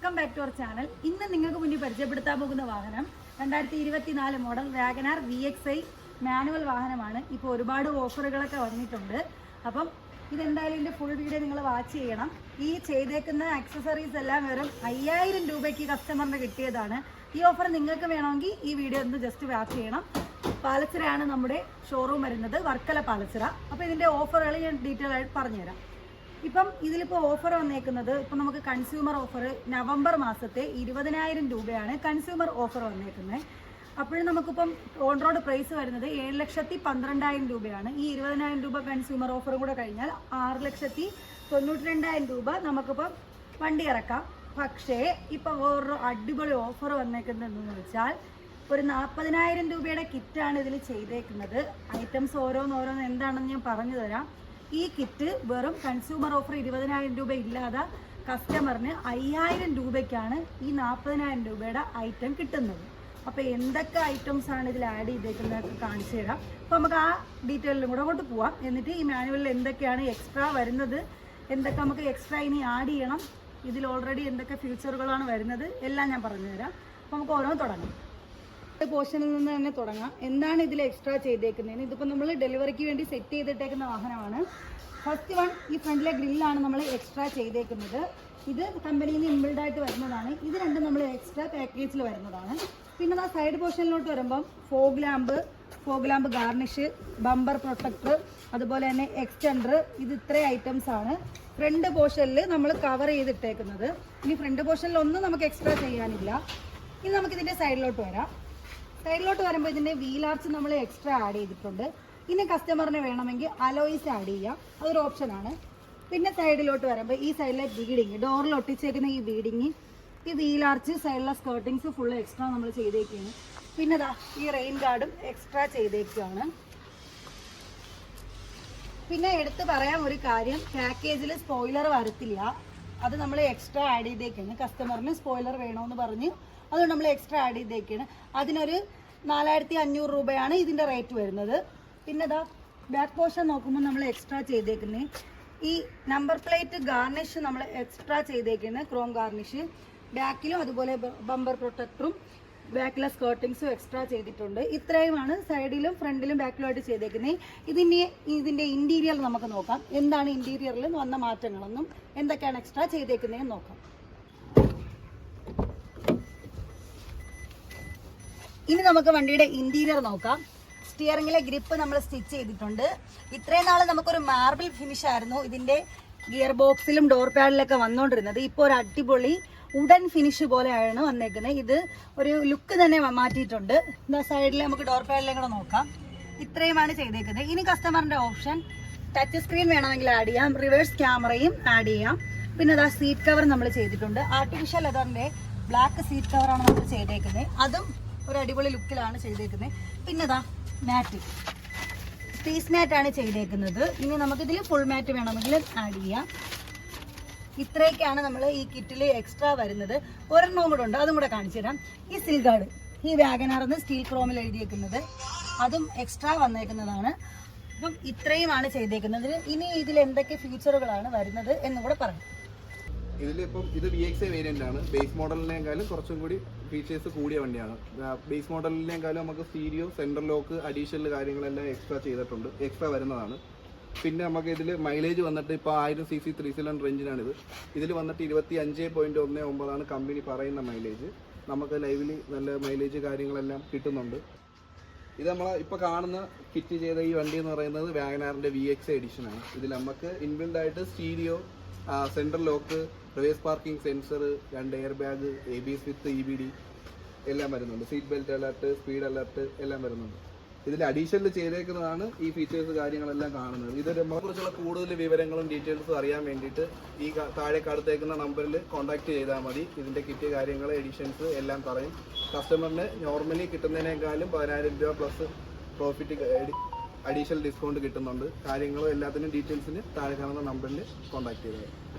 Welcome back to our channel ഇന്ന് നിങ്ങൾക്ക് മുന്നിൽ പരിചയപ്പെടുത്താൻ പോകുന്ന വാഹനം രണ്ടായിരത്തി ഇരുപത്തിനാല് model WagonR V X I manual വാഹനമാണ്. ഇപ്പോൾ ഒരുപാട് ഓഫറുകളൊക്കെ വന്നിട്ടുണ്ട്. അപ്പം ഇതെന്തായാലും ഇതിന്റെ ഫുൾ വീഡിയോ നിങ്ങൾ വാച്ച് ചെയ്യണം. ഈ ചെയ്തേക്കുന്ന ആക്സസറീസ് എല്ലാം വെറും അയ്യായിരം രൂപയ്ക്ക് കസ്റ്റമറിന് കിട്ടിയതാണ്. ഈ ഓഫർ നിങ്ങൾക്ക് വേണമെങ്കിൽ ഈ വീഡിയോ ഒന്ന് ജസ്റ്റ് വാച്ച് ചെയ്യണം. പാലച്ചിറയാണ് നമ്മുടെ ഷോറൂം വരുന്നത്. വർക്കല പാലച്ചിറ. അപ്പോൾ ഇതിന്റെ ഓഫറുകൾ ഞാൻ ഡീറ്റെയിൽ ആയിട്ട് പറഞ്ഞുതരാം. ഇപ്പം ഇതിലിപ്പോൾ ഓഫർ വന്നേക്കുന്നത് ഇപ്പം നമുക്ക് കൺസ്യൂമർ ഓഫർ നവംബർ മാസത്തെ ഇരുപതിനായിരം രൂപയാണ് കൺസ്യൂമർ ഓഫർ വന്നേക്കുന്നത്. അപ്പോഴും നമുക്കിപ്പം ഓൺ റോഡ് പ്രൈസ് വരുന്നത് ഏഴ് ലക്ഷത്തി പന്ത്രണ്ടായിരം രൂപയാണ്. ഈ ഇരുപതിനായിരം രൂപ കൺസ്യൂമർ ഓഫർ കൂടെ കഴിഞ്ഞാൽ ആറ് ലക്ഷത്തി തൊണ്ണൂറ്റി രണ്ടായിരം രൂപ നമുക്കിപ്പം വണ്ടി ഇറക്കാം. പക്ഷേ ഇപ്പം വേറൊരു അടിപൊളി ഓഫർ വന്നേക്കുന്നത് എന്തെന്ന് വെച്ചാൽ ഒരു നാൽപ്പതിനായിരം രൂപയുടെ കിറ്റാണ് ഇതിൽ ചെയ്തേക്കുന്നത്. ഐറ്റംസ് ഓരോന്നോരോന്ന് എന്താണെന്ന് ഞാൻ പറഞ്ഞു തരാം ഈ കിറ്റ് വെറും കൺസ്യൂമർ ഓഫർ ഇരുപതിനായിരം രൂപ ഇല്ലാതെ കസ്റ്റമറിന് അയ്യായിരം രൂപയ്ക്കാണ് ഈ നാൽപ്പതിനായിരം രൂപയുടെ ഐറ്റം കിട്ടുന്നത്. അപ്പോൾ എന്തൊക്കെ ഐറ്റംസ് ആണ് ഇതിൽ ആഡ് ചെയ്തേക്കുന്നതൊക്കെ കാണിച്ചു തരാം. അപ്പോൾ നമുക്ക് ആ ഡീറ്റെയിലും കൂടെ അങ്ങോട്ട് പോവാം. എന്നിട്ട് ഈ മാനുവലിൽ എന്തൊക്കെയാണ് എക്സ്ട്രാ വരുന്നത് എന്തൊക്കെ നമുക്ക് എക്സ്ട്രാ ഇനി ആഡ് ചെയ്യണം ഇതിൽ ഓൾറെഡി എന്തൊക്കെ ഫ്യൂച്ചറുകളാണ് വരുന്നത് എല്ലാം ഞാൻ പറഞ്ഞുതരാം. അപ്പോൾ നമുക്ക് ഓരോ തുടങ്ങാം. പോർഷനിൽ നിന്ന് തന്നെ തുടങ്ങാം. എന്താണ് ഇതിൽ എക്സ്ട്രാ ചെയ്തേക്കുന്നതിന് ഇതിപ്പോൾ നമ്മൾ ഡെലിവറിക്ക് വേണ്ടി സെറ്റ് ചെയ്തിട്ടേക്കുന്ന വാഹനമാണ്. ഫസ്റ്റ് വൺ ഈ ഫ്രണ്ടിലെ ഗ്രില്ലാണ് നമ്മൾ എക്സ്ട്രാ ചെയ്തേക്കുന്നത്. ഇത് കമ്പനിയിൽ നിന്ന് ആയിട്ട് വരുന്നതാണ്. ഇത് രണ്ടും നമ്മൾ എക്സ്ട്രാ പാക്കേജിൽ വരുന്നതാണ്. പിന്നെ ആ സൈഡ് പോർഷനിലോട്ട് വരുമ്പം fog lamp fog lamp garnish bumper protector അതുപോലെ തന്നെ എക്സ്റ്റൻഡർ ഇത് ഇത്രയും ഐറ്റംസ് ആണ്. ഫ്രണ്ട് പോർഷനിൽ നമ്മൾ കവർ ചെയ്തിട്ടേക്കുന്നത്. ഇനി ഫ്രണ്ട് പോർഷനിൽ ഒന്നും നമുക്ക് എക്സ്ട്രാ ചെയ്യാനില്ല. ഇനി നമുക്കിതിന്റെ സൈഡിലോട്ട് വരാം. സൈഡിലോട്ട് വരുമ്പോൾ ഇതിന്റെ വീൽ ആർച്ച് നമ്മൾ എക്സ്ട്രാ ആഡ് ചെയ്തിട്ടുണ്ട് ഇനി കസ്റ്റമറിന് വേണമെങ്കിൽ അലോയിസ് ആഡ് ചെയ്യാം. അതൊരു ഓപ്ഷനാണ് പിന്നെ സൈഡിലോട്ട് വരുമ്പോൾ ഈ സൈഡിലെ ബീഡിങ് ഡോറിൽ ഒട്ടിച്ചേക്കുന്ന ഈ ബീഡിങ് ഈ വീൽ ആർച്ച് സൈഡിലെ സ്കേർട്ടിങ്സ് ഫുള്ള് എക്സ്ട്രാ നമ്മൾ ചെയ്തേക്കുകയാണ് പിന്നെ ഈ റെയിൻ ഗാർഡും എക്സ്ട്രാ ചെയ്തേക്കുകയാണ് പിന്നെ എടുത്തു പറയാൻ ഒരു കാര്യം പാക്കേജിൽ സ്പോയിലർ വരത്തില്ല. അത് നമ്മൾ എക്സ്ട്രാ ആഡ് ചെയ്തേക്കാണ്. കസ്റ്റമറിന് സ്പോയിലർ വേണമെന്ന് പറഞ്ഞ് അതുകൊണ്ട് നമ്മൾ എക്സ്ട്രാ ആഡ് ചെയ്തേക്കാണ്. അതിനൊരു നാലായിരത്തി അഞ്ഞൂറ് രൂപയാണ് ഇതിന്റെ റേറ്റ് വരുന്നത്. പിന്നെ ഇതാ ബാക്ക് പോർഷൻ നോക്കുമ്പോൾ നമ്മൾ എക്സ്ട്രാ ചെയ്തേക്കുന്നത് ഈ നമ്പർ പ്ലേറ്റ് ഗാർണിഷ് നമ്മൾ എക്സ്ട്രാ ചെയ്തേക്കുന്നത് ക്രോം ഗാർണിഷ് ബാക്കിലും അതുപോലെ ബമ്പർ പ്രൊട്ടക്ടറും ബാക്കിലെ സ്കേർട്ടിങ്സും എക്സ്ട്രാ ചെയ്തിട്ടുണ്ട്. ഇത്രയുമാണ് സൈഡിലും ഫ്രണ്ടിലും ബാക്കിലുമായിട്ട് ചെയ്തേക്കുന്നത് ഇതിന്റെ ഇതിന്റെ ഇന്റീരിയർ നമുക്ക് നോക്കാം. എന്താണ് ഇന്റീരിയറിൽ വന്ന മാറ്റങ്ങളെന്നും എന്തൊക്കെയാണ് എക്സ്ട്രാ ചെയ്തേക്കുന്നതെന്ന് നോക്കാം. ഇനി നമുക്ക് വണ്ടിയുടെ ഇന്റീരിയർ നോക്കാം. സ്റ്റിയറിംഗിലെ ഗ്രിപ്പ് നമ്മൾ സ്റ്റിച്ച് ചെയ്തിട്ടുണ്ട്. ഇത്രയും നാൾ നമുക്കൊരു മാർബിൾ ഫിനിഷ് ആയിരുന്നു. ഇതിന്റെ ഗിയർ ബോക്സിലും ഡോർ പാഡിലൊക്കെ വന്നുകൊണ്ടിരുന്നത് ഇപ്പോൾ ഒരു അടിപൊളി ഉടൻ ഫിനിഷ് പോലെയാണ് വന്നേക്കുന്നത് ഇത് ഒരു ലുക്ക് തന്നെ മാറ്റിയിട്ടുണ്ട്. എന്താ സൈഡിൽ നമുക്ക് ഡോർ പാഡിലും കൂടെ നോക്കാം. ഇത്രയുമാണ് ചെയ്തേക്കുന്നത് ഇനി കസ്റ്റമറിന്റെ ഓപ്ഷൻ ടച്ച് സ്ക്രീൻ വേണമെങ്കിൽ ആഡ് ചെയ്യാം. റിവേഴ്സ് ക്യാമറയും ആഡ് ചെയ്യാം. പിന്നെ അതാ സീറ്റ് കവർ നമ്മൾ ചെയ്തിട്ടുണ്ട്. ആർട്ടിഫിഷ്യൽ ലെതറിന്റെ ബ്ലാക്ക് സീറ്റ് കവറാണ് നമ്മൾ ചെയ്തേക്കുന്നത് അതും ഒരു അടിപൊളി ലുക്കിലാണ് ചെയ്തേക്കുന്നത് പിന്നെ ഇതാ മാറ്റ്. പീസ് മാറ്റാണ് ചെയ്തേക്കുന്നത്. ഇനി നമുക്കിതിൽ ഫുൾ മാറ്റ് വേണമെങ്കിൽ ആഡ് ചെയ്യാം. ഇത്രയൊക്കെയാണ് നമ്മൾ ഈ കിറ്റിൽ എക്സ്ട്രാ വരുന്നത്. ഒരെണ്ണവും കൂടെ ഉണ്ട് അതും കൂടെ കാണിച്ചു തരാം. ഈ സിൽഗാർഡ് ഈ വാഗനാർന്ന് സ്റ്റീൽ ക്രോമിൽ എഴുതിയേക്കുന്നത്. അതും എക്സ്ട്രാ വന്നേക്കുന്നതാണ്. അപ്പം ഇത്രയുമാണ് ചെയ്തേക്കുന്നത്. ഇനി ഇതിൽ എന്തൊക്കെ ഫീച്ചറുകളാണ് വരുന്നത് എന്നും കൂടെ പറയാം. ഇതിലിപ്പം ഇത് വി എക്സ് ഐ വേരിയന്റ് ആണ്. ബേസ് മോഡലിനേക്കാളും കുറച്ചും കൂടി ഫീച്ചേഴ്സ് കൂടിയ വണ്ടിയാണ്. ബേസ് മോഡലിനേക്കാളും നമുക്ക് സ്റ്റീരിയോ സെൻട്രൽ ലോക്ക് അഡീഷണൽ കാര്യങ്ങളെല്ലാം എക്സ്ട്രാ ചെയ്തിട്ടുണ്ട്. എക്സ്ട്രാ വരുന്നതാണ്. പിന്നെ നമുക്ക് ഇതിൽ മൈലേജ് വന്നിട്ട് ഇപ്പോൾ ആയിരം സി സി ത്രീ സിലിണ്ടർ എഞ്ചിനാണിത് ഇതിൽ വന്നിട്ട് ഇരുപത്തി അഞ്ച് പോയിന്റ് ഒന്ന് ഒമ്പതാണ് കമ്പനി പറയുന്ന മൈലേജ് നമുക്ക് ലൈവിൽ നല്ല മൈലേജ് കാര്യങ്ങളെല്ലാം കിട്ടുന്നുണ്ട്. ഇത് നമ്മൾ ഇപ്പോൾ കാണുന്ന കിറ്റ് ചെയ്ത ഈ വണ്ടി എന്ന് പറയുന്നത് വാഗനാറിന്റെ വി എക്സ് എഡിഷനാണ് ഇതിൽ നമുക്ക് ഇൻബിൽഡായിട്ട് stereo central lock reverse parking sensor രണ്ട് air bag A B S with E B D എല്ലാം വരുന്നുണ്ട്. Seat belt alert speed alert എല്ലാം വരുന്നുണ്ട്. ഇതിൽ അഡീഷണൽ ചെയ്തേക്കുന്നതാണ് ഈ ഫീച്ചേഴ്സ് കാര്യങ്ങളെല്ലാം കാണുന്നത്. ഇതൊരു കുറിച്ചുള്ള കൂടുതൽ വിവരങ്ങളും ഡീറ്റെയിൽസും അറിയാൻ വേണ്ടിയിട്ട് ഈ താഴെ കടുത്തേക്കുന്ന നമ്പറിൽ കോൺടാക്ട് ചെയ്താൽ മതി. ഇതിന്റെ കിറ്റ് കാര്യങ്ങൾ എഡിഷൻസ് എല്ലാം പറയും. കസ്റ്റമറിന് നോർമലി കിട്ടുന്നതിനേക്കാളും പതിനായിരം രൂപ പ്ലസ് പ്രോഫിറ്റ് അഡീഷണൽ ഡിസ്കൗണ്ട് കിട്ടുന്നുണ്ട്. കാര്യങ്ങളും എല്ലാത്തിനും ഡീറ്റെയിൽസിന് താഴെ കാണുന്ന നമ്പറിൽ കോൺടാക്ട് ചെയ്താൽ മതി.